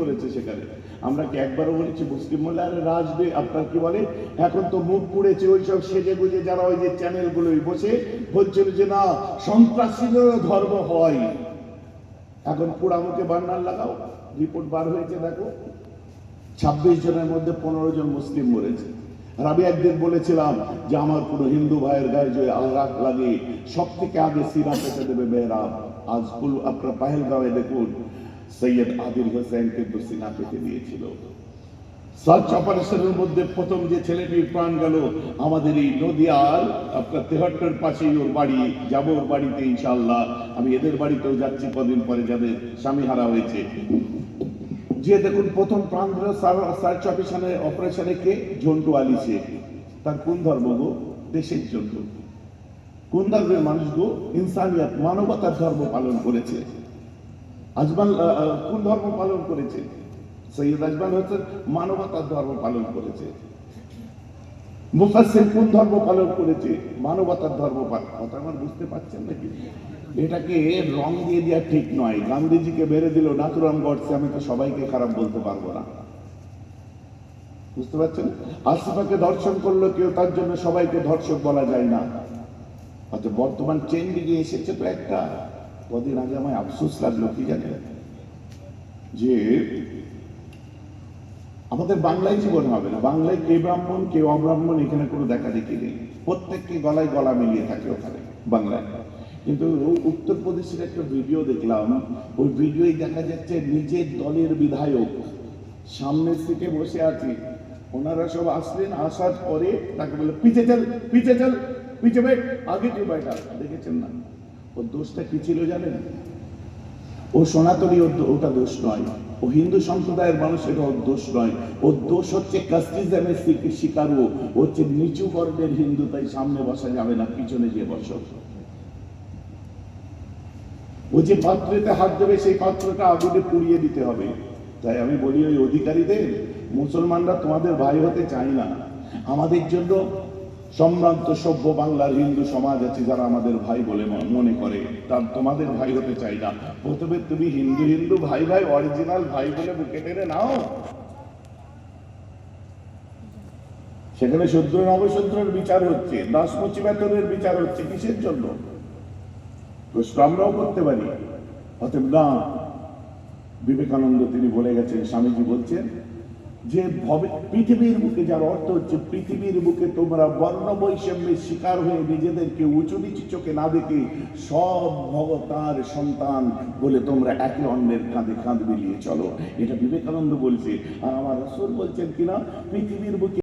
বলেছে সেখানে। আমরা কি একবারও বলেছি মুসলিম বলে আরে রাজবে আপনার কি বলে এখন তো মুখ পুড়েছে ওই সব সেজে গুজে যারা ওই যে চ্যানেলগুলোই বসে বলছিল যে না, সন্ত্রাসীদেরও ধর্ম হয়। এখন পোড়ামুখে বান্নার লাগাও, রিপোর্ট বার হয়েছে, দেখো। ছাব্বিশ জনের মধ্যে পনেরো জন মুসলিম মরেছে। আমি একদিন বলেছিলাম যে আমার কোনো হিন্দু ভাইয়ের গায়ে যে আল্লাহ লাগে সব থেকে আগে সিনা পেতে দেবে মেহরাব। আজ আপনার পাহেলগাঁওয়ে দেখুন সৈয়দ আদিল হোসেন কিন্তু সিনা পেতে দিয়েছিল সার্চ অপারেশনের মধ্যে প্রথম যে ছেলেটির প্রাণ গেল, আমাদের এই নদিয়ার, আপনার তেহট্টর পাশেই ওর বাড়ি, যাব ওর বাড়িতে ইনশাআল্লাহ। আমি এদের বাড়িতেও যাচ্ছি, কদিন পরে যাদের স্বামী হারা হয়েছে। যে দেখুন, প্রথম প্রাণ গেল সার্চ অপারেশনে অপারেশনে কে? ঝন্টু আলী শেখ। তার কোন ধর্ম গো? দেশের জন্য। কোন ধর্মের মানুষ গো? ইনসানিয়াত, মানবতার ধর্ম পালন করেছে। আজমাল কোন ধর্ম পালন করেছে? সৈয়দ আজমাল হচ্ছে মানবতার ধর্ম পালন করেছে। মুফাসসির কোন ধর্ম পালন করেছে? মানবতার ধর্ম পালন কথা আমার বুঝতে পারছেন নাকি? এটাকে রং দিয়ে দেওয়া ঠিক নয়। গান্ধীজিকে মেরে দিল নাথুরাম গডসে, আমি তো সবাইকে খারাপ বলতে পারব না। বুঝতে পারছেন? আসিফাকে ধর্ষণ করল কেউ, তার জন্য সবাইকে ধর্ষক বলা যায় না। হয়তো বর্তমান ট্রেন্ডিংয়ে এসেছে তো একটা। কদিন আগে আমায় আফসোস লাগল, কি জানেন যে আমাদের বাংলায় জীবন হবে না। বাংলায় কে ব্রাহ্মণ, কে অব্রাহ্মণ, এখানে কোনো দেখা দেখি নেই। প্রত্যেককে গলায় গলা মিলিয়ে থাকে ওখানে, বাংলায়। কিন্তু উত্তরপ্রদেশের একটা ভিডিও দেখলাম, ওই ভিডিওয় দেখা যাচ্ছে নিজের দলের বিধায়ক। সামনের সিটে বসে আছে। ওনারা সব আসলেন, আসার পরে তাকে বলে, পিছে চল পিছে চল, পিছে বেট আগে কেউ বাইটা দেখেছেন না? ওর দোষটা কি ছিল জানেন? ও সনাতনী ওটা দোষ নয়। ও হিন্দু সম্প্রদায়ের মানুষের ওর দোষ নয়। ওর দোষ হচ্ছে কাস্টিজমের শিক- শিকার। ও হচ্ছে নিচু বর্ণের হিন্দু, তাই সামনে বসা যাবে না, পিছনে গিয়ে বসো। ও যে পাত্রেতে হাত দেবে, সেই পাত্রটা আগুনে পুড়িয়ে দিতে হবে। তাই আমি বলি, ওই অধিকারীদের, মুসলমানরা তোমাদের ভাই হতে চাই না। আমাদের জন্য সম্ভ্রান্ত সভ্য বাংলার হিন্দু সমাজ আছে যারা আমাদের ভাই বলে মনে করে। তার তোমাদের ভাই হতে চাই না। প্রথমে তুমি হিন্দু হিন্দু ভাই ভাই অরিজিনাল ভাই বলে বুকে টেনে নাও। সেখানে শূদ্র নবশূদ্রের বিচার হচ্ছে দাসমচি বেতনের বিচার হচ্ছে কিসের জন্য? প্রশ্ন আমরাও করতে পারি। অতএব না। বিবেকানন্দ তিনি বলে গেছেন, স্বামীজি বলছেন যে পৃথিবীর বুকে যার অর্থ হচ্ছে পৃথিবীর বুকে তোমরা বর্ণ বৈষম্যের শিকার হয়ে নিজেদেরকে উঁচু নিচু চোখে না দেখে সব ভগতার সন্তান বলে তোমরা একে অন্যের কাঁধে কাঁধ মিলিয়ে চলো। এটা বিবেকানন্দ বলছে। আর আমার রসুল বলছেন কিনা? পৃথিবীর বুকে